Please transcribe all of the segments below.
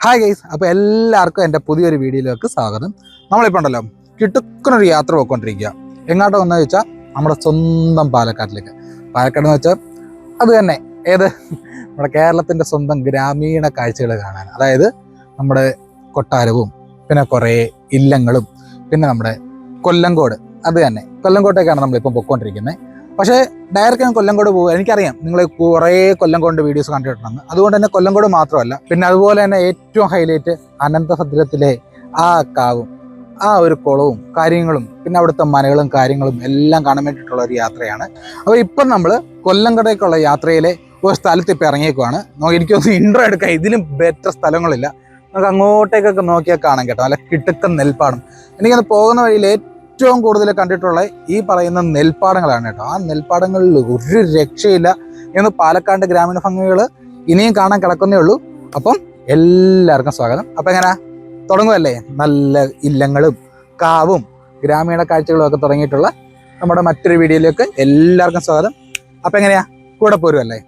Hi guys അപ്പോൾ എല്ലാവർക്കും എന്റെ പുതിയൊരു വീഡിയോയിലേക്ക് സ്വാഗതം. നമ്മളിപ്പോൾ ഉണ്ടല്ലോ കിട്ടുക്കുന്നൊരു യാത്ര പോയിക്കൊണ്ടിരിക്കുക. എങ്ങോട്ട് വന്നു വെച്ചാൽ നമ്മുടെ സ്വന്തം പാലക്കാട്ടിലേക്ക്. പാലക്കാട് എന്ന് വെച്ചാൽ അത് തന്നെ ഏത്? നമ്മുടെ കേരളത്തിന്റെ സ്വന്തം ഗ്രാമീണ കാഴ്ചകൾ കാണാൻ. അതായത് നമ്മുടെ കൊട്ടാരവും പിന്നെ കുറേ ഇല്ലങ്ങളും പിന്നെ നമ്മുടെ കൊല്ലങ്കോട്. അത് തന്നെ. കൊല്ലങ്കോട്ടേക്കാണ് നമ്മളിപ്പോൾ പൊയ്ക്കൊണ്ടിരിക്കുന്നത്. പക്ഷേ ഡയറക്റ്റ് ഞാൻ കൊല്ലംകോട് പോകുക എനിക്കറിയാം നിങ്ങൾ കുറേ കൊല്ലംകോട് വീഡിയോസ് കണ്ടിട്ടുണ്ടെന്ന്. അതുകൊണ്ട് തന്നെ കൊല്ലംകോട് മാത്രമല്ല പിന്നെ അതുപോലെ തന്നെ ഏറ്റവും ഹൈലൈറ്റ് അനന്തഭദ്രത്തിലെ ആ കാവും ആ ഒരു കുളവും കാര്യങ്ങളും പിന്നെ അവിടുത്തെ മനകളും കാര്യങ്ങളും എല്ലാം കാണാൻ വേണ്ടിയിട്ടുള്ള ഒരു യാത്രയാണ്. അപ്പോൾ ഇപ്പം നമ്മൾ കൊല്ലംകടേക്കുള്ള യാത്രയിലെ ഒരു സ്ഥലത്ത് ഇപ്പം ഇറങ്ങിയേക്കുവാണ്. എനിക്കൊന്ന് ഇൻട്രോ എടുക്കാം. ഇതിലും ബെറ്റർ സ്ഥലങ്ങളില്ല. നമുക്ക് അങ്ങോട്ടേക്കൊക്കെ നോക്കിയാൽ കാണാം കേട്ടോ. അല്ല കിട്ടുക്കൻ നെൽപ്പാടും. എനിക്കത് പോകുന്ന വഴിയിൽ കൂടുതൽ കണ്ടിട്ടുള്ള ഈ പറയുന്ന നെൽപ്പാടങ്ങളാണ് കേട്ടോ. ആ നെൽപ്പാടങ്ങളിൽ ഒരു രക്ഷയില്ല എന്ന് പാലക്കാട് ഗ്രാമീണ ഭംഗികൾ ഇനിയും കാണാൻ കിടക്കുന്നേ ഉള്ളൂ. അപ്പം എല്ലാവർക്കും സ്വാഗതം. അപ്പം എങ്ങനെ? തുടങ്ങുമല്ലേ നല്ല ഇല്ലങ്ങളും കാവും ഗ്രാമീണ കാഴ്ചകളും ഒക്കെ തുടങ്ങിയിട്ടുള്ള നമ്മുടെ മറ്റൊരു വീഡിയോയിലേക്ക് എല്ലാവർക്കും സ്വാഗതം. അപ്പം എങ്ങനെയാ? കൂടെ പോരുമല്ലേ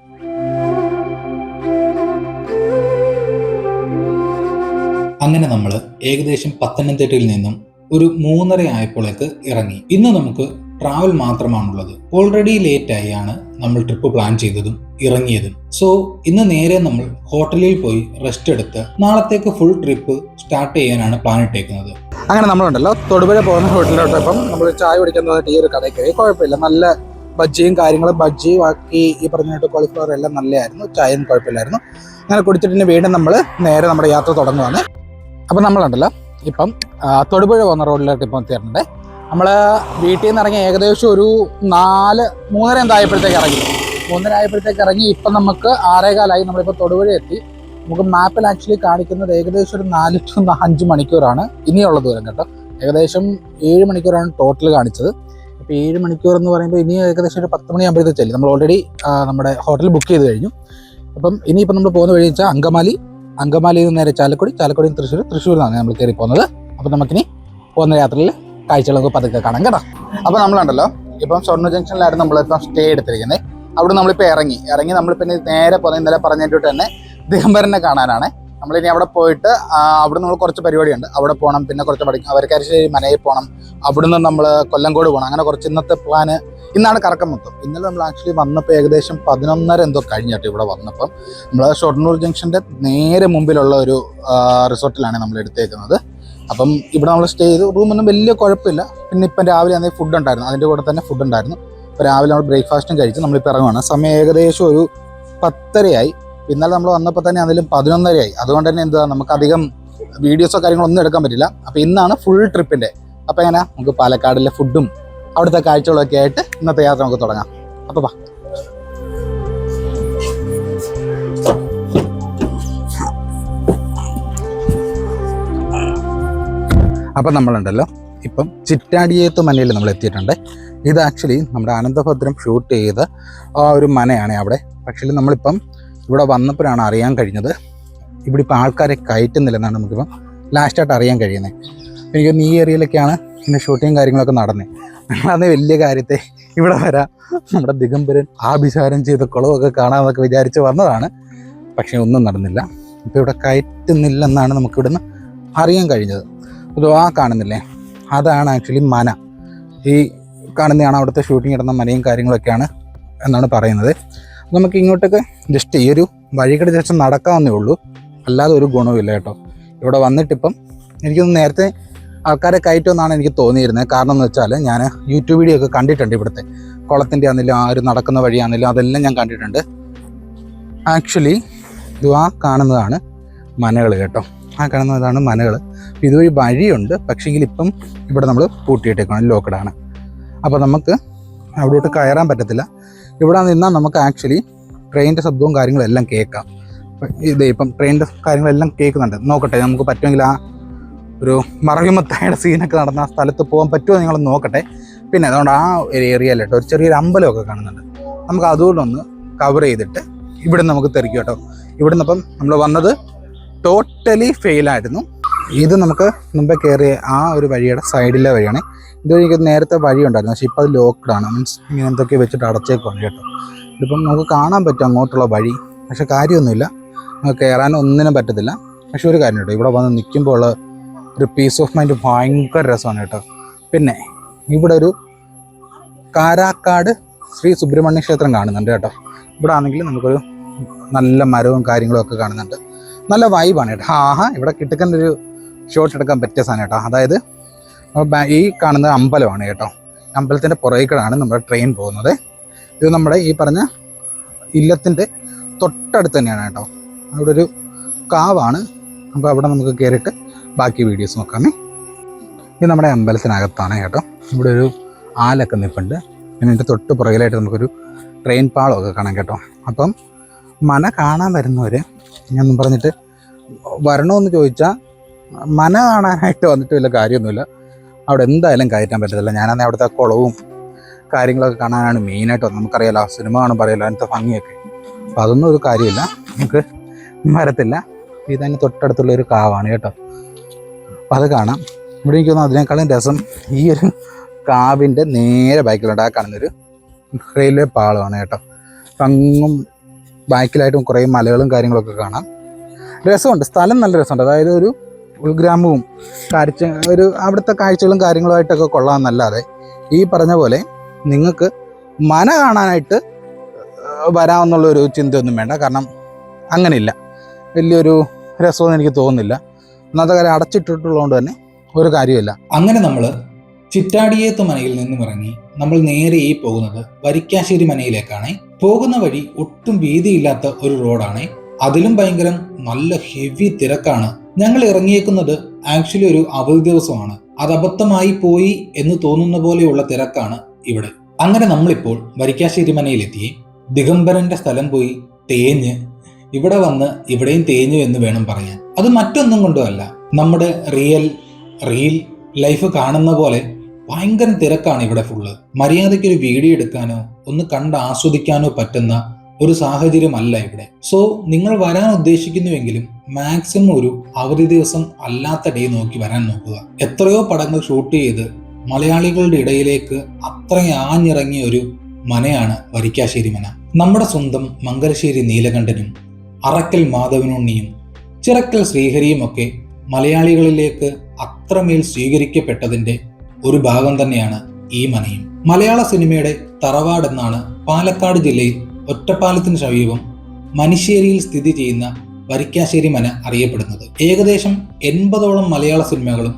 അങ്ങനെ നമ്മൾ ഏകദേശം പത്തനംതിട്ടയിൽ നിന്നും ഒരു മൂന്നര ആയപ്പോഴേക്ക് ഇറങ്ങി. ഇന്ന് നമുക്ക് ട്രാവൽ മാത്രമാണുള്ളത്. ഓൾറെഡി ലേറ്റ് ആയാണ് നമ്മൾ ട്രിപ്പ് പ്ലാൻ ചെയ്തതും ഇറങ്ങിയതും. സോ ഇന്ന് നേരെ നമ്മൾ ഹോട്ടലിൽ പോയി റെസ്റ്റ് എടുത്ത് നാളത്തേക്ക് ഫുൾ ട്രിപ്പ് സ്റ്റാർട്ട് ചെയ്യാനാണ് പ്ലാൻ ഇട്ടേക്കുന്നത്. അങ്ങനെ നമ്മളുണ്ടല്ലോ. തൊടുപുഴ പോകുന്ന ഹോട്ടലിലോട്ട് അപ്പം നമ്മൾ ചായ കുടിക്കാൻ തോന്നിട്ട് ഈ ഒരു കടയിൽ കയറി. കുഴപ്പമില്ല. നല്ല ബജ്ജിയും കാര്യങ്ങളും ബജ്ജി ബാക്കി ഈ പറഞ്ഞിട്ട് കോളിഫ്ലവർ എല്ലാം നല്ലതായിരുന്നു. ചായയും കുഴപ്പമില്ലായിരുന്നു. അങ്ങനെ കുടിച്ചിട്ട് വീണ്ടും നമ്മൾ നേരെ നമ്മുടെ യാത്ര തുടങ്ങുവാണ്. അപ്പം നമ്മളുണ്ടല്ലോ. ഇപ്പം തൊടുപുഴ പോകുന്ന റോഡിലോട്ട് ഇപ്പം എത്തിയിട്ടുണ്ട്. നമ്മൾ വീട്ടിൽ നിന്ന് ഇറങ്ങി ഏകദേശം ഒരു നാല് മൂന്നര എന്തായപ്പോഴത്തേക്ക് ഇറങ്ങി. മൂന്നര ആയപ്പോഴത്തേക്ക് ഇറങ്ങി ഇപ്പം നമുക്ക് ആറേകാലായി നമ്മളിപ്പോൾ തൊടുപുഴ എത്തി. നമുക്ക് മാപ്പിൽ ആക്ച്വലി കാണിക്കുന്നത് ഏകദേശം ഒരു നാല് ടു അഞ്ച് മണിക്കൂറാണ്. ഇനിയുള്ള ദൂരം കേട്ടോ. ഏകദേശം ഏഴ് മണിക്കൂറാണ് ടോട്ടൽ കാണിച്ചത്. അപ്പോൾ ഏഴ് മണിക്കൂർ എന്ന് പറയുമ്പോൾ ഇനി ഏകദേശം ഒരു പത്ത് മണിയാകുമ്പോഴത്തേക്ക് ചെല്ലും. നമ്മൾ ഓൾറെഡി നമ്മുടെ ഹോട്ടൽ ബുക്ക് ചെയ്ത് കഴിഞ്ഞു. അപ്പം ഇനിയിപ്പോൾ നമ്മൾ പോകുന്ന വഴി വെച്ചാൽ അങ്കമാലി അങ്കമാലിയിൽ നിന്ന് നേരെ ചാലക്കുടി ചാലക്കുടി തൃശ്ശൂർ തൃശ്ശൂരിൽ നിന്നാണ് നമ്മൾ കയറി പോകുന്നത് അപ്പോൾ നമുക്കിനി പോകുന്ന യാത്രയിൽ കാഴ്ചകളൊക്കെ പതുക്കെ കാണാം കേട്ടോ. അപ്പോൾ നമ്മളുണ്ടല്ലോ ഇപ്പം ഷൊർണൂർ ജംഗ്ഷനിലായിരുന്നു നമ്മളിപ്പം സ്റ്റേ എടുത്തിരിക്കുന്നത് അവിടെ നമ്മളിപ്പോൾ ഇറങ്ങി. ഇറങ്ങി നമ്മൾ പിന്നെ നേരെ പോകുന്നത് ഇന്നലെ പറഞ്ഞിട്ട് തന്നെ ദിഗംബരനെ കാണാനാണ്. നമ്മളിനി അവിടെ പോയിട്ട് അവിടെ നമ്മൾ കുറച്ച് പരിപാടിയുണ്ട്. അവിടെ പോകണം പിന്നെ കുറച്ച് പഠിക്കും അവർക്കാരിശ്ശേരി മനയിൽ പോകണം അവിടുന്ന് നമ്മൾ കൊല്ലങ്കോട് പോകണം അങ്ങനെ കുറച്ച് ഇന്നത്തെ പ്ലാന് ഇന്നാണ് കറക്കം മൊത്തം. ഇന്നലെ നമ്മൾ ആക്ച്വലി വന്നപ്പോൾ ഏകദേശം പതിനൊന്നര എന്തോ കഴിഞ്ഞിട്ട് ഇവിടെ വന്നപ്പം നമ്മൾ ഷൊർണൂർ ജംഗ്ഷന്റെ നേരെ മുമ്പിലുള്ള ഒരു റിസോർട്ടിലാണ് നമ്മൾ എടുത്തേക്കുന്നത്. അപ്പം ഇവിടെ നമ്മൾ സ്റ്റേ ചെയ്തു. റൂമൊന്നും വലിയ കുഴപ്പമില്ല. പിന്നെ ഇപ്പം രാവിലെ അന്നേ ഫുഡ് ഉണ്ടായിരുന്നു. അതിന്റെ കൂടെ തന്നെ ഫുഡ് ഉണ്ടായിരുന്നു. അപ്പോൾ രാവിലെ നമ്മൾ ബ്രേക്ക്ഫാസ്റ്റും കഴിച്ച്. നമ്മളിപ്പോൾ ഇറങ്ങുവാണ്. സമയം ഏകദേശം ഒരു പത്തരയായി. ഇന്നലെ നമ്മൾ വന്നപ്പോൾ തന്നെ അതിലും പതിനൊന്നരയായി. അതുകൊണ്ട് തന്നെ എന്താ നമുക്ക് അധികം വീഡിയോസോ കാര്യങ്ങളോ ഒന്നും എടുക്കാൻ പറ്റില്ല. അപ്പോൾ ഇന്നാണ് ഫുൾ ട്രിപ്പിന്റെ അപ്പോൾ എങ്ങനെ? നമുക്ക് പാലക്കാടിലെ ഫുഡും അവിടുത്തെ കാഴ്ചകളൊക്കെ ആയിട്ട് ഇന്നത്തെ യാത്ര നമുക്ക് തുടങ്ങാം. അപ്പോൾ വാ. അപ്പം നമ്മളുണ്ടല്ലോ. ഇപ്പം ചിറ്റാടിയേത്ത് മനയിൽ നമ്മൾ എത്തിയിട്ടുണ്ട്. ഇത് ആക്ച്വലി നമ്മുടെ അനന്തഭദ്രം ഷൂട്ട് ചെയ്ത ആ ഒരു മനയാണ് അവിടെ. പക്ഷേ നമ്മളിപ്പം ഇവിടെ വന്നപ്പോഴാണ് അറിയാൻ കഴിഞ്ഞത്. ഇവിടെ ഇപ്പം ആൾക്കാരെ കയറ്റുന്നില്ലെന്നാണ് നമുക്കിപ്പം ലാസ്റ്റായിട്ട് അറിയാൻ കഴിയുന്നത്. എനിക്ക് ഈ ഏരിയയിലൊക്കെയാണ് ഇതിന്റെ ഷൂട്ടിങ് കാര്യങ്ങളൊക്കെ നടന്നേ. ഞങ്ങളന്ന് വലിയ കാര്യത്തെ ഇവിടെ വരാം നമ്മുടെ ദിഗംബരൻ ആഭിചാരം ചെയ്ത കുളമൊക്കെ കാണാമെന്നൊക്കെ വിചാരിച്ച് വന്നതാണ്. പക്ഷേ ഒന്നും നടന്നില്ല. ഇപ്പോൾ ഇവിടെ കയറ്റുന്നില്ലെന്നാണ് നമുക്കിവിടുന്ന് അറിയാൻ കഴിഞ്ഞത്. അത് ആ കാണുന്നില്ലേ? അതാണ് ആക്ച്വലി മന. ഈ കാണുന്നതാണ് അവിടുത്തെ ഷൂട്ടിംഗ് ഇടുന്ന മനയും കാര്യങ്ങളൊക്കെയാണ് എന്നാണ് പറയുന്നത്. നമുക്ക് ഇങ്ങോട്ടൊക്കെ ജസ്റ്റ് ഈ ഒരു വഴികടെ ജസ്റ്റ് നടക്കാവുന്നേ ഉള്ളൂ. അല്ലാതെ ഒരു ഗുണവുമില്ല കേട്ടോ. ഇവിടെ വന്നിട്ടിപ്പം എനിക്കൊന്ന് നേരത്തെ ആൾക്കാരെ കയറ്റുമെന്നാണ് എനിക്ക് തോന്നിയിരുന്നത്. കാരണം എന്ന് വെച്ചാൽ ഞാൻ യൂട്യൂബ് വീഡിയോ ഒക്കെ കണ്ടിട്ടുണ്ട് ഇവിടുത്തെ. കുളത്തിന്റെ ആണെങ്കിലും ആ ഒരു നടക്കുന്ന വഴിയാണെങ്കിലും അതെല്ലാം ഞാൻ കണ്ടിട്ടുണ്ട്. ആക്ച്വലി ഇത് ആ കാണുന്നതാണ് മനകൾ കേട്ടോ. ആ കാണുന്നതാണ് മനകൾ ഇതുവഴി വഴിയുണ്ട്. പക്ഷേങ്കിൽ ഇപ്പം ഇവിടെ നമ്മൾ പൂട്ടിയിട്ടേക്കാണ് ലോക്കഡാണ് അപ്പോൾ നമുക്ക് അവിടോട്ട് കയറാൻ പറ്റത്തില്ല. ഇവിടെ നിന്നാൽ നമുക്ക് ആക്ച്വലി ട്രെയിനിന്റെ ശബ്ദവും കാര്യങ്ങളും എല്ലാം കേൾക്കാം. ഇത് ഇപ്പം ട്രെയിനിന്റെ കാര്യങ്ങളെല്ലാം കേൾക്കുന്നുണ്ട്. നോക്കട്ടെ നമുക്ക് പറ്റുമെങ്കിൽ ആ ഒരു മറവിമത്തായുടെ സീനൊക്കെ നടന്ന ആ സ്ഥലത്ത് പോകാൻ പറ്റുമോ നിങ്ങൾ നോക്കട്ടെ. പിന്നെ അതുകൊണ്ട് ആ ഒരു ഏരിയയിലിട്ട് ഒരു ചെറിയൊരു അമ്പലമൊക്കെ കാണുന്നുണ്ട്. നമുക്ക് അതുകൊണ്ടൊന്ന് കവർ ചെയ്തിട്ട് ഇവിടുന്ന് നമുക്ക് തെറിക്കും കേട്ടോ. ഇവിടുന്ന് അപ്പം നമ്മൾ വന്നത് ടോട്ടലി ഫെയിലായിരുന്നു ഇത് നമുക്ക് മുമ്പേ കയറിയ ആ ഒരു വഴിയുടെ സൈഡിലെ വഴിയാണ്. ഇത് എനിക്ക് നേരത്തെ വഴി ഉണ്ടായിരുന്നു പക്ഷേ ഇപ്പോൾ അത് ലോക്ക്ഡാണ് മീൻസ് ഇങ്ങനെ എന്തൊക്കെ വെച്ചിട്ട് അടച്ചേക്കുവാണ് കേട്ടോ. ഇതിപ്പം നമുക്ക് കാണാൻ പറ്റും അങ്ങോട്ടുള്ള വഴി പക്ഷെ കാര്യമൊന്നുമില്ല. നമുക്ക് കയറാൻ ഒന്നിനും പറ്റത്തില്ല. പക്ഷെ ഒരു കാര്യം കേട്ടോ ഇവിടെ വന്ന് നിൽക്കുമ്പോൾ ഉള്ള ഒരു പീസ് ഓഫ് മൈൻഡ് ഭയങ്കര രസമാണ് കേട്ടോ. പിന്നെ ഇവിടെ ഒരു കാരാക്കാട് ശ്രീ സുബ്രഹ്മണ്യ ക്ഷേത്രം കാണുന്നുണ്ട് കേട്ടോ. ഇവിടെ ആണെങ്കിൽ നമുക്കൊരു നല്ല മരവും കാര്യങ്ങളും ഒക്കെ കാണുന്നുണ്ട്. നല്ല വൈബാണ് കേട്ടോ. ആഹാ ഇവിടെ കിട്ടുക്കുന്ന ഒരു ഷോട്ട് എടുക്കാൻ പറ്റിയ സാധനം കേട്ടോ. അതായത് ഈ കാണുന്ന അമ്പലമാണ് കേട്ടോ. അമ്പലത്തിന്റെ പുറകിലാണ് നമ്മുടെ ട്രെയിൻ പോകുന്നത്. ഇത് നമ്മുടെ ഈ പറഞ്ഞ ഇല്ലത്തിന്റെ തൊട്ടടുത്ത് തന്നെയാണ് കേട്ടോ. അവിടെ ഒരു കാവാണ്. അപ്പോൾ അവിടെ നമുക്ക് കയറിയിട്ട് ബാക്കി വീഡിയോസ് നോക്കാമേ. ഇത് നമ്മുടെ അമ്പലത്തിനകത്താണ് കേട്ടോ. ഇവിടെ ഒരു ആലൊക്കെ നിൽപ്പുണ്ട്. പിന്നെ ഇതിന്റെ തൊട്ട് പുറകിലായിട്ട് നമുക്കൊരു ട്രെയിൻ പാളമൊക്കെ കാണാം കേട്ടോ. അപ്പം മന കാണാൻ വരുന്നവർ ഞാൻ പറഞ്ഞിട്ട് വരണമെന്ന് ചോദിച്ചാൽ മന കാണാനായിട്ട് വന്നിട്ട് വലിയ കാര്യമൊന്നുമില്ല. അവിടെ എന്തായാലും കയറ്റാൻ പറ്റത്തില്ല. ഞാനന്ന് അവിടുത്തെ കുളവും കാര്യങ്ങളൊക്കെ കാണാനാണ് മെയിനായിട്ട് വന്നത്. നമുക്കറിയാലോ സിനിമ കാണുമ്പോൾ അറിയാലോ അതിന്റെ ഭംഗിയൊക്കെ. അപ്പോൾ അതൊന്നും ഒരു കാര്യമില്ല. നമുക്ക് വരത്തില്ല. ഇതതിന് തൊട്ടടുത്തുള്ള ഒരു കാവാണ് കേട്ടോ. അപ്പം അത് കാണാം. ഇവിടെ എനിക്ക് തോന്നുന്നു അതിനേക്കാളും രസം ഈ ഒരു കാവിന്റെ നേരെ ബാക്കിലുണ്ട്. ആ കാണുന്നൊരു റെയിൽവേ പാളമാണ് കേട്ടോ. അപ്പം അങ്ങും ബാക്കിലായിട്ടും കുറേ മലകളും കാര്യങ്ങളൊക്കെ കാണാം. രസമുണ്ട്. സ്ഥലം നല്ല രസമുണ്ട്. അതായത് ഒരു ഉൾഗ്രാമവും കാഴ്ച ഒരു അവിടുത്തെ കാഴ്ചകളും കാര്യങ്ങളുമായിട്ടൊക്കെ കൊള്ളാമെന്നല്ലാതെ ഈ പറഞ്ഞ പോലെ നിങ്ങൾക്ക് മന കാണാനായിട്ട് വരാമെന്നുള്ളൊരു ചിന്തയൊന്നും വേണ്ട. കാരണം അങ്ങനെയില്ല. വലിയൊരു രസമൊന്നും എനിക്ക് തോന്നുന്നില്ല. ഒന്നാമത്തെ കാര്യം അടച്ചിട്ടിട്ടുള്ളതുകൊണ്ട് തന്നെ ഒരു കാര്യമില്ല അങ്ങനെ നമ്മൾ ചിറ്റാടിയേത്ത് മനയിൽ നിന്നും ഇറങ്ങി നമ്മൾ നേരെ ഈ പോകുന്നത് വരിക്കാശ്ശേരി മനയിലേക്കാണ്. പോകുന്ന വഴി ഒട്ടും വീതിയില്ലാത്ത ഒരു റോഡാണ്. അതിലും ഭയങ്കര നല്ല ഹെവി തിരക്കാണ്. ഞങ്ങൾ ഇറങ്ങിയേക്കുന്നത് ആക്ച്വലി ഒരു അവധി ദിവസമാണ്. അത് അബദ്ധമായി പോയി എന്ന് തോന്നുന്ന പോലെയുള്ള തിരക്കാണ് ഇവിടെ. അങ്ങനെ നമ്മളിപ്പോൾ വരിക്കാശ്ശേരി മനയിലെത്തി. ദിഗംബരന്റെ സ്ഥലം പോയി തേഞ്ഞ് ഇവിടെ വന്ന് ഇവിടെയും തേഞ്ഞു എന്ന് വേണം പറയാൻ. അത് മറ്റൊന്നും കൊണ്ടുമല്ല നമ്മുടെ റിയൽ റീൽ ലൈഫ് കാണുന്ന പോലെ ഭയങ്കര തിരക്കാണ് ഇവിടെ ഫുള്ള് മര്യാദയ്ക്ക് ഒരു വീഡിയോ എടുക്കാനോ ഒന്ന് കണ്ട് ആസ്വദിക്കാനോ പറ്റുന്ന ഒരു സാഹചര്യമല്ല ഇവിടെ. സോ നിങ്ങൾ വരാൻ ഉദ്ദേശിക്കുന്നുവെങ്കിലും മാക്സിമം ഒരു അവധി ദിവസം അല്ലാത്ത ഡേ നോക്കി വരാൻ നോക്കുക. എത്രയോ പടങ്ങൾ ഷൂട്ട് ചെയ്ത് മലയാളികളുടെ ഇടയിലേക്ക് അത്ര ആഞ്ഞിറങ്ങിയ ഒരു മനയാണ് വരിക്കാശ്ശേരി മന. നമ്മുടെ സ്വന്തം മംഗലശ്ശേരി നീലകണ്ഠനും അറക്കൽ മാധവനുണ്ണിയും ചിറക്കൽ ശ്രീഹരിയും ഒക്കെ മലയാളികളിലേക്ക് അത്രമേൽ സ്വീകരിക്കപ്പെട്ടതിന്റെ ഒരു ഭാഗം തന്നെയാണ് ഈ മനയും. മലയാള സിനിമയുടെ തറവാട് എന്നാണ് പാലക്കാട് ജില്ലയിൽ ഒറ്റപ്പാലത്തിന് സമീപം മനിശ്ശേരിയിൽ സ്ഥിതി ചെയ്യുന്ന വരിക്കാശ്ശേരി മന അറിയപ്പെടുന്നത്. ഏകദേശം എൺപതോളം മലയാള സിനിമകളും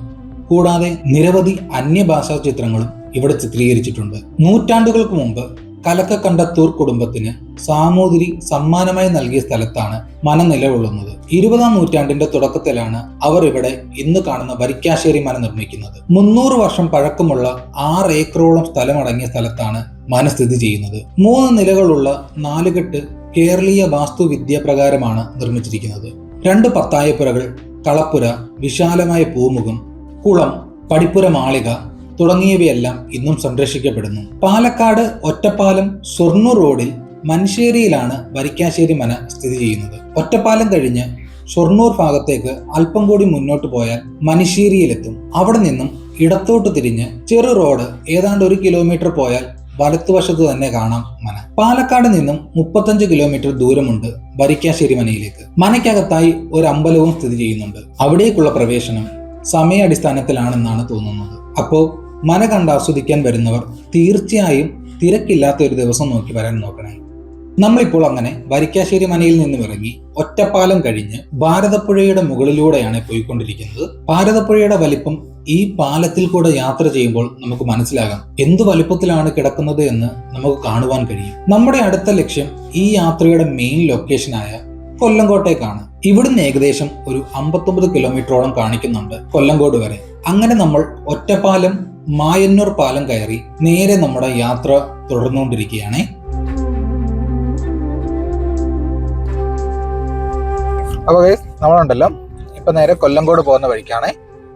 കൂടാതെ നിരവധി അന്യഭാഷാ ചിത്രങ്ങളും ഇവിടെ ചിത്രീകരിച്ചിട്ടുണ്ട്. നൂറ്റാണ്ടുകൾക്ക് മുമ്പ് കലക്കക്കണ്ടത്തൂർ കുടുംബത്തിന് സാമൂതിരി സമ്മാനമായി നൽകിയ സ്ഥലത്താണ് മന നിലകൊള്ളുന്നത്. ഇരുപതാം നൂറ്റാണ്ടിന്റെ തുടക്കത്തിലാണ് അവർ ഇവിടെ ഇന്ന് കാണുന്ന വരിക്കാശ്ശേരി മന നിർമ്മിക്കുന്നത്. മുന്നൂറ് വർഷം പഴക്കമുള്ള ആറ് ഏക്കറോളം സ്ഥലമടങ്ങിയ സ്ഥലത്താണ് മന സ്ഥിതി ചെയ്യുന്നത്. മൂന്ന് നിലകളുള്ള നാലുകെട്ട് കേരളീയ വാസ്തുവിദ്യ പ്രകാരമാണ് നിർമ്മിച്ചിരിക്കുന്നത്. രണ്ട് പത്തായപ്പുരകൾ കളപ്പുര വിശാലമായ പൂമുഖം കുളം പടിപ്പുര മാളിക തുടങ്ങിയവയെല്ലാം ഇന്നും സംരക്ഷിക്കപ്പെടുന്നു. പാലക്കാട് ഒറ്റപ്പാലം ഷൊർണൂർ റോഡിൽ മൻശ്ശേരിയിലാണ് വരിക്കാശ്ശേരി മന സ്ഥിതി ചെയ്യുന്നത്. ഒറ്റപ്പാലം കഴിഞ്ഞ് ഷൊർണൂർ ഭാഗത്തേക്ക് അല്പം കൂടി മുന്നോട്ട് പോയാൽ മനിശ്ശേരിയിലെത്തും അവിടെ നിന്നും ഇടത്തോട്ട് തിരിഞ്ഞ് ചെറു റോഡ് ഏതാണ്ട് ഒരു കിലോമീറ്റർ പോയാൽ വലത്തുവശത്ത് തന്നെ കാണാം മന പാലക്കാട് നിന്നും മുപ്പത്തഞ്ച് കിലോമീറ്റർ ദൂരമുണ്ട് വരിക്കാശ്ശേരി മനയിലേക്ക് മനയ്ക്കകത്തായി ഒരു അമ്പലവും സ്ഥിതി ചെയ്യുന്നുണ്ട്. അവിടേക്കുള്ള പ്രവേശനം സമയാടിസ്ഥാനത്തിലാണെന്നാണ് തോന്നുന്നത്. അപ്പോൾ മന കണ്ട് ആസ്വദിക്കാൻ വരുന്നവർ തീർച്ചയായും തിരക്കില്ലാത്ത ഒരു ദിവസം നോക്കി വരാൻ നോക്കണേ. നമ്മളിപ്പോൾ അങ്ങനെ വരിക്കാശ്ശേരി മനയിൽ നിന്നും ഇറങ്ങി ഒറ്റപ്പാലം കഴിഞ്ഞ് ഭാരതപ്പുഴയുടെ മുകളിലൂടെയാണ് പോയിക്കൊണ്ടിരിക്കുന്നത്. ഭാരതപ്പുഴയുടെ വലിപ്പം ഈ പാലത്തിൽ കൂടെ യാത്ര ചെയ്യുമ്പോൾ നമുക്ക് മനസ്സിലാകാം എന്ത് വലുപ്പത്തിലാണ് കിടക്കുന്നത് എന്ന് നമുക്ക് കാണുവാൻ കഴിയും. നമ്മുടെ അടുത്ത ലക്ഷ്യം ഈ യാത്രയുടെ മെയിൻ ലൊക്കേഷനായ കൊല്ലങ്കോട്ടേക്കാണ്. ഇവിടുന്ന് ഏകദേശം ഒരു അമ്പത്തൊമ്പത് കിലോമീറ്ററോളം കാണിക്കുന്നുണ്ട് കൊല്ലങ്കോട് വരെ. അങ്ങനെ നമ്മൾ ഒറ്റപ്പാലം മായന്നൂർ പാലം കയറി നേരെ നമ്മുടെ യാത്ര തുടർന്നുകൊണ്ടിരിക്കുകയാണ്. അപ്പോൾ നമ്മളുണ്ടല്ലോ ഇപ്പം നേരെ കൊല്ലംകോട് പോകുന്ന വഴിക്കാണ്.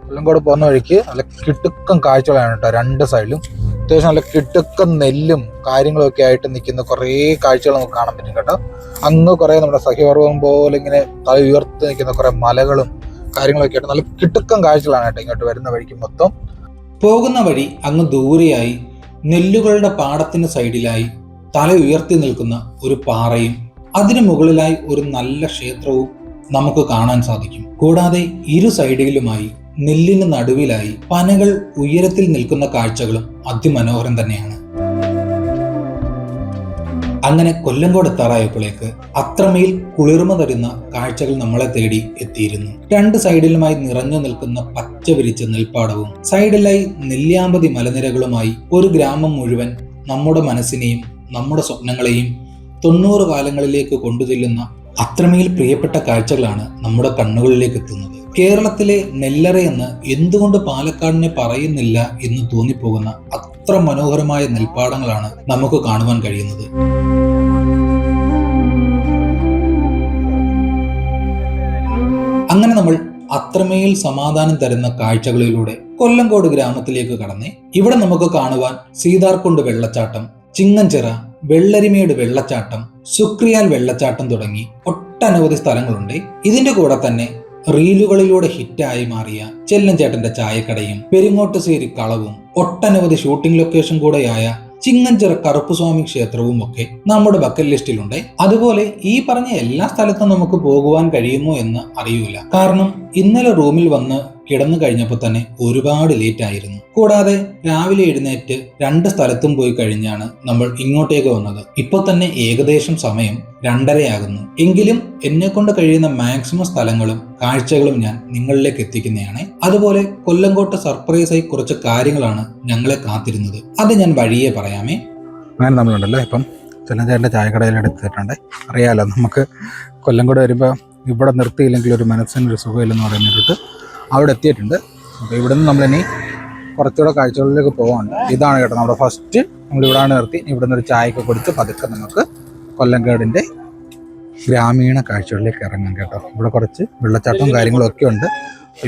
കൊല്ലംകോട് പോകുന്ന വഴിക്ക് നല്ല കിട്ടുക്കം കാഴ്ചകളാണ് കേട്ടോ രണ്ട് സൈഡിലും അത്യാവശ്യം നല്ല കിട്ടുക്കം നെല്ലും കാര്യങ്ങളൊക്കെ ആയിട്ട് നിൽക്കുന്ന കുറേ കാഴ്ചകൾ നമുക്ക് കാണാൻ പറ്റും കേട്ടോ. അങ്ങ് കുറേ നമ്മുടെ സഹ്യപർവം പോലെ ഇങ്ങനെ തല ഉയർത്ത് നിൽക്കുന്ന കുറേ മലകളും കാര്യങ്ങളൊക്കെ ആയിട്ട് നല്ല കിട്ടുക്കം കാഴ്ചകളാണ് കേട്ടോ ഇങ്ങോട്ട് വരുന്ന വഴിക്ക് മൊത്തം. പോകുന്ന വഴി അങ്ങ് ദൂരെയായി നെല്ലുകളുടെ പാടത്തിന് സൈഡിലായി തല ഉയർത്തി നിൽക്കുന്ന ഒരു പാറയും അതിനു മുകളിലായി ഒരു നല്ല ക്ഷേത്രവും നമുക്ക് കാണാൻ സാധിക്കും. കൂടാതെ ഇരു സൈഡിലുമായി നെല്ലിന് നടുവിലായി പനകൾ ഉയരത്തിൽ നിൽക്കുന്ന കാഴ്ചകളും അതിമനോഹരം തന്നെയാണ്. അങ്ങനെ കൊല്ലങ്കോട് എത്താറായപ്പോഴേക്ക് അത്രമേൽ കുളിർമ തരുന്ന കാഴ്ചകൾ നമ്മളെ തേടി എത്തിയിരുന്നു. രണ്ട് സൈഡിലുമായി നിറഞ്ഞു നിൽക്കുന്ന പച്ച വിരിച്ച നെൽപ്പാടവും സൈഡിലായി നെല്ലിയാമ്പതി മലനിരകളുമായി ഒരു ഗ്രാമം മുഴുവൻ നമ്മുടെ മനസ്സിനെയും നമ്മുടെ സ്വപ്നങ്ങളെയും തൊണ്ണൂറ് കാലങ്ങളിലേക്ക് കൊണ്ടുചെല്ലുന്ന അത്രമേൽ പ്രിയപ്പെട്ട കാഴ്ചകളാണ് നമ്മുടെ കണ്ണുകളിലേക്ക് എത്തുന്നത്. കേരളത്തിലെ നെല്ലറ എന്ന് എന്തുകൊണ്ട് പാലക്കാടിനെ പറയുന്നില്ല എന്ന് തോന്നിപ്പോകുന്ന അത്ര മനോഹരമായ നെൽപ്പാടങ്ങളാണ് നമുക്ക് കാണുവാൻ കഴിയുന്നത്. അങ്ങനെ നമ്മൾ അത്രമേൽ സമാധാനം തരുന്ന കാഴ്ചകളിലൂടെ കൊല്ലങ്കോട് ഗ്രാമത്തിലേക്ക് കടന്നേ ഇവിടെ നമുക്ക് കാണുവാൻ സീതാർകുണ്ട് വെള്ളച്ചാട്ടം ചിങ്ങഞ്ചിറ വെള്ളരിമേട് വെള്ളച്ചാട്ടം സുക്രിയാൽ വെള്ളച്ചാട്ടം തുടങ്ങി ഒട്ടനവധി സ്ഥലങ്ങളുണ്ട്. ഇതിന്റെ കൂടെ തന്നെ റീലുകളിലൂടെ ഹിറ്റായി മാറിയ ചെല്ലഞ്ചേട്ടന്റെ ചായക്കടയും പെരിങ്ങോട്ടുശ്ശേരി കളവും ഒട്ടനവധി ഷൂട്ടിംഗ് ലൊക്കേഷൻ കൂടെയായ ചിങ്ങഞ്ചിറ കറുപ്പുസ്വാമി ക്ഷേത്രവും ഒക്കെ നമ്മുടെ ബക്കറ്റ് ലിസ്റ്റിലുണ്ട്. അതുപോലെ ഈ പറഞ്ഞ എല്ലാ സ്ഥലത്തും നമുക്ക് പോകുവാൻ കഴിയുമോ എന്ന് അറിയൂല. കാരണം ഇന്നലെ റൂമിൽ വന്ന് കിടന്നു കഴിഞ്ഞപ്പോൾ തന്നെ ഒരുപാട് ലേറ്റ് ആയിരുന്നു. കൂടാതെ രാവിലെ എഴുന്നേറ്റ് രണ്ട് സ്ഥലത്തും പോയി കഴിഞ്ഞാണ് നമ്മൾ ഇങ്ങോട്ടേക്ക് വന്നത്. ഇപ്പോൾ തന്നെ ഏകദേശം സമയം രണ്ടരയാകുന്നു. എങ്കിലും എന്നെ കൊണ്ട് കഴിയുന്ന മാക്സിമം സ്ഥലങ്ങളും കാഴ്ചകളും ഞാൻ നിങ്ങളിലേക്ക് എത്തിക്കുന്നതാണ്. അതുപോലെ കൊല്ലങ്കോട്ട് സർപ്രൈസായി കുറച്ച് കാര്യങ്ങളാണ് ഞങ്ങളെ കാത്തിരുന്നത്. അത് ഞാൻ വഴിയെ പറയാമേ. അങ്ങനെ നമ്മളുണ്ടല്ലോ ഇപ്പം. ചെല്ലഞ്ചേട്ടന്റെ ചായക്കടയിൽ എടുത്തിട്ടുണ്ട്. അറിയാലോ നമുക്ക് കൊല്ലംകോട് വരുമ്പോൾ ഇവിടെ നിർത്തിയില്ലെങ്കിൽ ഒരു മനസ്സിനൊരു സുഖമില്ലെന്ന് പറയുന്നിട്ട് അവിടെ എത്തിയിട്ടുണ്ട്. അപ്പോൾ ഇവിടെ നിന്ന് നമ്മളിനി കുറച്ചുകൂടെ കാഴ്ചകളിലേക്ക് പോകാനുണ്ട് ഇതാണ് കേട്ടോ നമ്മുടെ ഫസ്റ്റ് നമ്മൾ ഇവിടെയാണ് നിർത്തി. ഇവിടെ നിന്ന് ഒരു ചായയൊക്കെ കൊടുത്ത് പതുക്കെ നമുക്ക് കൊല്ലങ്കേടിന്റെ ഗ്രാമീണ കാഴ്ചകളിലേക്ക് ഇറങ്ങാം കേട്ടോ. ഇവിടെ കുറച്ച് വെള്ളച്ചാട്ടവും കാര്യങ്ങളും ഒക്കെ ഉണ്ട്.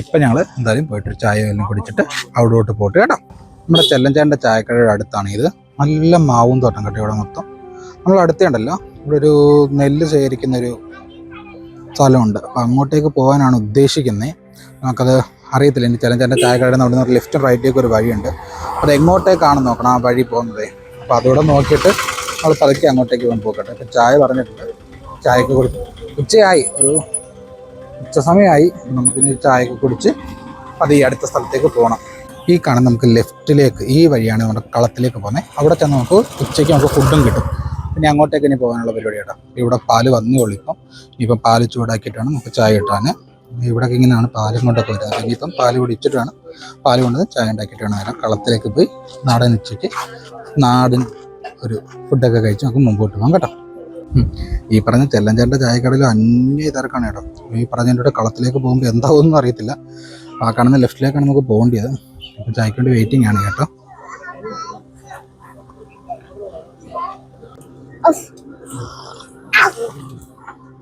ഇപ്പം ഞങ്ങൾ എന്തായാലും പോയിട്ടൊരു ചായ എല്ലാം കുടിച്ചിട്ട് അവിടോട്ട് പോയിട്ട് കേട്ടോ. നമ്മുടെ ചെല്ലഞ്ചാന്റെ ചായക്കടയുടെ അടുത്താണ് ഇത്. നല്ല മാവും തോട്ടം കേട്ടോ ഇവിടെ മൊത്തം. നമ്മൾ അടുത്തുണ്ടല്ലോ. ഇവിടെ ഒരു നെല്ല് ശേഖരിക്കുന്ന ഒരു സ്ഥലമുണ്ട്. അപ്പം അങ്ങോട്ടേക്ക് പോകാനാണ് ഉദ്ദേശിക്കുന്നത് നമുക്കത് അറിയത്തില്ല. ഇനി ചെലഞ്ചന്റെ ചായക്കടയിൽ നിന്ന് അവിടെ നിന്ന് ലെഫ്റ്റും റൈറ്റിലേക്ക് ഒരു വഴിയുണ്ട്. അത് എങ്ങോട്ടേക്കാണെന്ന് നോക്കണം? ആ വഴി പോകുന്നത്. അപ്പോൾ അതോടെ നോക്കിയിട്ട് നമ്മൾ പതുക്കെ അങ്ങോട്ടേക്ക് പോകാൻ പോക്കട്ടെ അപ്പം ചായ പറഞ്ഞിട്ടുണ്ട്. ചായക്ക് കുടിച്ച് ഉച്ചയായി. ഒരു ഉച്ച സമയമായി. നമുക്കിനി ചായയൊക്കെ കുടിച്ച് അത് ഈ അടുത്ത സ്ഥലത്തേക്ക് പോകണം. ഈ കാണാൻ നമുക്ക് ലെഫ്റ്റിലേക്ക് ഈ വഴിയാണ് നമ്മുടെ കളത്തിലേക്ക് പോകുന്നത് അവിടെ ചെന്ന് നമുക്ക് ഉച്ചയ്ക്ക് നമുക്ക് ഫുഡും കിട്ടും. പിന്നെ അങ്ങോട്ടേക്ക് ഇനി പോകാനുള്ള പരിപാടി കേട്ടോ. ഇവിടെ പാൽ വന്നേ ഉള്ളൂ ഇപ്പം. ഇപ്പം പാൽ ചൂടാക്കിയിട്ടാണ് നമുക്ക് ചായ ഇട്ടാൻ ഇവിടെ ഇങ്ങനെയാണ് പാലും കൊണ്ടൊക്കെ വരാം. ഇനിയിപ്പം പാൽ കുടിച്ചിട്ട് വേണം പാൽ കൊണ്ട് ചായ ഉണ്ടാക്കിയിട്ട് വേണം വരാം. കളത്തിലേക്ക് പോയി നാടൻ ഉച്ചയ്ക്ക് നാടൻ ഒരു ഫുഡൊക്കെ കഴിച്ച് നമുക്ക് മുമ്പോട്ട് പോകാം കേട്ടോ. ഈ പറഞ്ഞ ചെല്ലഞ്ചേന്റെ ചായക്കടയിൽ അന്യ തിരക്കാണ് കേട്ടോ. ഈ പറഞ്ഞതിന്റെ കളത്തിലേക്ക് പോകുമ്പോൾ എന്താവുമെന്നും അറിയത്തില്ല. ആ കാണുന്ന ലെഫ്റ്റിലേക്കാണ് നമുക്ക് പോകേണ്ടത് അപ്പോൾ ചായക്കൊണ്ട് വെയിറ്റിംഗ് ആണ് കേട്ടോ.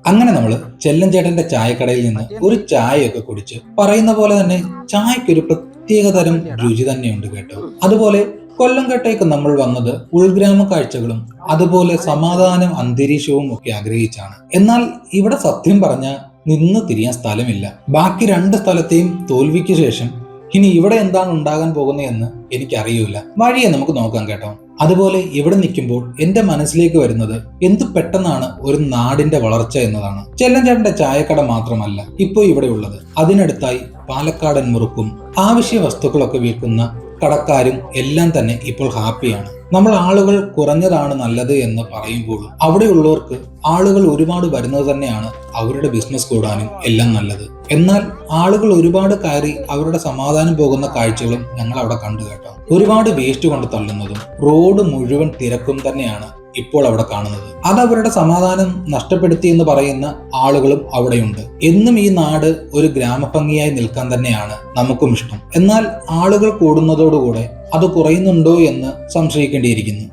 അങ്ങനെ നമ്മൾ ചെല്ലഞ്ചേട്ടന്റെ ചായക്കടയിൽ നിന്ന് ഒരു ചായയൊക്കെ കുടിച്ച് പറയുന്ന പോലെ തന്നെ ചായക്ക് ഒരു പ്രത്യേക തരം രുചി തന്നെയുണ്ട് കേട്ടോ. അതുപോലെ കൊല്ലംകട്ടേക്ക് നമ്മൾ വന്നത് ഉൾഗ്രാമ കാഴ്ചകളും അതുപോലെ സമാധാനം അന്തരീക്ഷവും ഒക്കെ ആഗ്രഹിച്ചാണ്. എന്നാൽ ഇവിടെ സത്യം പറഞ്ഞ നിന്ന് തിരിയാൻ സ്ഥലമില്ല. ബാക്കി രണ്ട് സ്ഥലത്തെയും തോൽവിക്ക് ശേഷം ഇനി ഇവിടെ എന്താണ് ഉണ്ടാകാൻ പോകുന്നതെന്ന് എനിക്കറിയില്ല. വഴിയെ നമുക്ക് നോക്കാം കേട്ടോ. അതുപോലെ ഇവിടെ നിൽക്കുമ്പോൾ എന്റെ മനസ്സിലേക്ക് വരുന്നത് എന്ത് പെട്ടെന്നാണ് ഒരു നാടിന്റെ വളർച്ച എന്നതാണ്. ചെല്ലഞ്ചാട്ടന്റെ ചായക്കട മാത്രമല്ല ഇപ്പോൾ ഇവിടെ ഉള്ളത്. അതിനടുത്തായി പാലക്കാടൻ മുറുക്കും ആവശ്യ വസ്തുക്കളൊക്കെ വിൽക്കുന്ന കടക്കാരും എല്ലാം തന്നെ ഇപ്പോൾ ഹാപ്പിയാണ് നമ്മൾ ആളുകൾ കുറഞ്ഞതാണ് നല്ലത് എന്ന് പറയുമ്പോഴും അവിടെയുള്ളവർക്ക് ആളുകൾ ഒരുപാട് വരുന്നത് തന്നെയാണ് അവരുടെ ബിസിനസ് കൂടാനും എല്ലാം നല്ലത്. എന്നാൽ ആളുകൾ ഒരുപാട് കയറി അവരുടെ സമാധാനം പോകുന്ന കാഴ്ചകളും ഞങ്ങൾ അവിടെ കണ്ടു കേട്ടോ. ഒരുപാട് വേസ്റ്റ് കൊണ്ട് തള്ളുന്നതും റോഡ് മുഴുവൻ തിരക്കും തന്നെയാണ് ഇപ്പോൾ അവിടെ കാണുന്നത്. അത് അവരുടെ സമാധാനം നഷ്ടപ്പെടുത്തി എന്ന് പറയുന്ന ആളുകളും അവിടെയുണ്ട്. എന്നും ഈ നാട് ഒരു ഗ്രാമഭംഗിയായി നിൽക്കാൻ തന്നെയാണ് നമുക്കും ഇഷ്ടം. എന്നാൽ ആളുകൾ കൂടുന്നതോടുകൂടെ അത് കുറയുന്നുണ്ടോ എന്ന് സംശയിക്കേണ്ടിയിരിക്കുന്നു.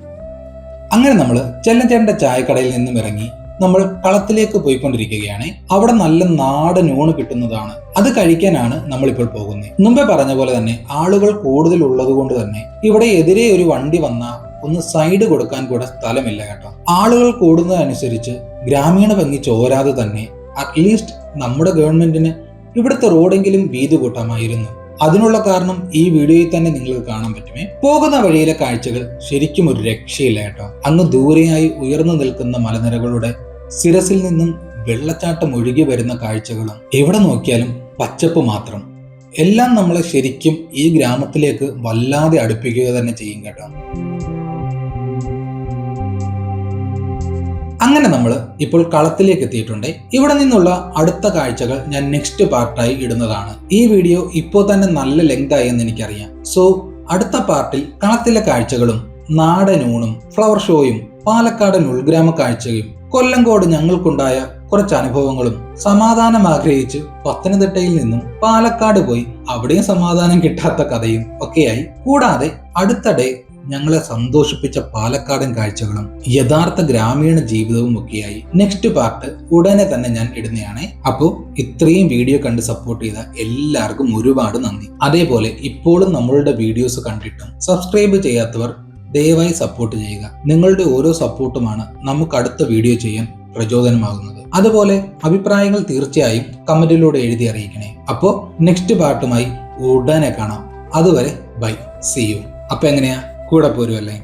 അങ്ങനെ നമ്മൾ ചെല്ലഞ്ചേട്ടന്റെ ചായക്കടയിൽ നിന്നും ഇറങ്ങി നമ്മൾ കളത്തിലേക്ക് പോയിക്കൊണ്ടിരിക്കുകയാണ്. അവിടെ നല്ല നാടൻ ഊണ് കിട്ടുന്നതാണ്. അത് കഴിക്കാനാണ് നമ്മളിപ്പോൾ പോകുന്നത്. മുമ്പേ പറഞ്ഞ പോലെ തന്നെ ആളുകൾ കൂടുതൽ ഉള്ളത് കൊണ്ട് തന്നെ ഇവിടെ എതിരെ ഒരു വണ്ടി വന്നാൽ ഒന്ന് സൈഡ് കൊടുക്കാൻ കൂടെ സ്ഥലമില്ല കേട്ടോ. ആളുകൾ കൂടുന്നതനുസരിച്ച് ഗ്രാമീണ ഭംഗി ചോരാതെ തന്നെ അറ്റ്ലീസ്റ്റ് നമ്മുടെ ഗവൺമെന്റിന് ഇവിടുത്തെ റോഡെങ്കിലും വീതി കൂട്ടാമായിരുന്നു. അതിനുള്ള കാരണം ഈ വീഡിയോയിൽ തന്നെ നിങ്ങൾക്ക് കാണാൻ പറ്റുമേ. പോകുന്ന വഴിയിലെ കാഴ്ചകൾ ശരിക്കും ഒരു രക്ഷയില്ല കേട്ടോ. അങ്ങ് ദൂരെയായി ഉയർന്നു നിൽക്കുന്ന മലനിരകളുടെ സിരസിൽ നിന്നും വെള്ളച്ചാട്ടം ഒഴുകി വരുന്ന കാഴ്ചകളും എവിടെ നോക്കിയാലും പച്ചപ്പ് മാത്രം. എല്ലാം നമ്മളെ ശരിക്കും ഈ ഗ്രാമത്തിലേക്ക് വല്ലാതെ അടുപ്പിക്കുക തന്നെ ചെയ്യും കേട്ടോ. അങ്ങനെ നമ്മൾ ഇപ്പോൾ കളത്തിലേക്ക് എത്തിയിട്ടുണ്ട് ഇവിടെ നിന്നുള്ള അടുത്ത കാഴ്ചകൾ ഞാൻ നെക്സ്റ്റ് പാർട്ടായി ഇടുന്നതാണ്. ഈ വീഡിയോ ഇപ്പോൾ തന്നെ നല്ല ലെങ്ത് ആയി എന്ന് എനിക്കറിയാം. സോ അടുത്ത പാർട്ടിൽ കളത്തിലെ കാഴ്ചകളും നാടനൂണും ഫ്ലവർ ഷോയും പാലക്കാടൻ ഉൾഗ്രാമ കാഴ്ചയും കൊല്ലങ്കോട് ഞങ്ങൾക്കുണ്ടായ കുറച്ച് അനുഭവങ്ങളും സമാധാനം ആഗ്രഹിച്ച് പത്തനംതിട്ടയിൽ നിന്നും പാലക്കാട് പോയി അവിടെയും സമാധാനം കിട്ടാത്ത കഥയും ഒക്കെയായി കൂടാതെ അടുത്തിടെ ഞങ്ങളെ സന്തോഷിപ്പിച്ച പാലക്കാടൻ കാഴ്ചകളും യഥാർത്ഥ ഗ്രാമീണ ജീവിതവും ഒക്കെയായി. നെക്സ്റ്റ് പാർട്ട് ഉടനെ തന്നെ ഞാൻ ഇടുന്നതാണ്. അപ്പോൾ ഇത്രയും വീഡിയോ കണ്ട് സപ്പോർട്ട് ചെയ്ത എല്ലാവർക്കും ഒരുപാട് നന്ദി. അതേപോലെ ഇപ്പോഴും നമ്മളുടെ വീഡിയോസ് കണ്ടിട്ടും സബ്സ്ക്രൈബ് ചെയ്യാത്തവർ ദയവായി സപ്പോർട്ട് ചെയ്യുക. നിങ്ങളുടെ ഓരോ സപ്പോർട്ടുമാണ് നമുക്ക് അടുത്ത വീഡിയോ ചെയ്യാൻ പ്രചോദനമാകുന്നത്. അതുപോലെ അഭിപ്രായങ്ങൾ തീർച്ചയായും കമന്റിലൂടെ എഴുതി അറിയിക്കണേ. അപ്പോൾ നെക്സ്റ്റ് പാർട്ടുമായി ഉടനെ കാണാം. അതുവരെ ബൈ സി യു അപ്പൊ എങ്ങനെയാ? കൂടെ പോരുമല്ലേ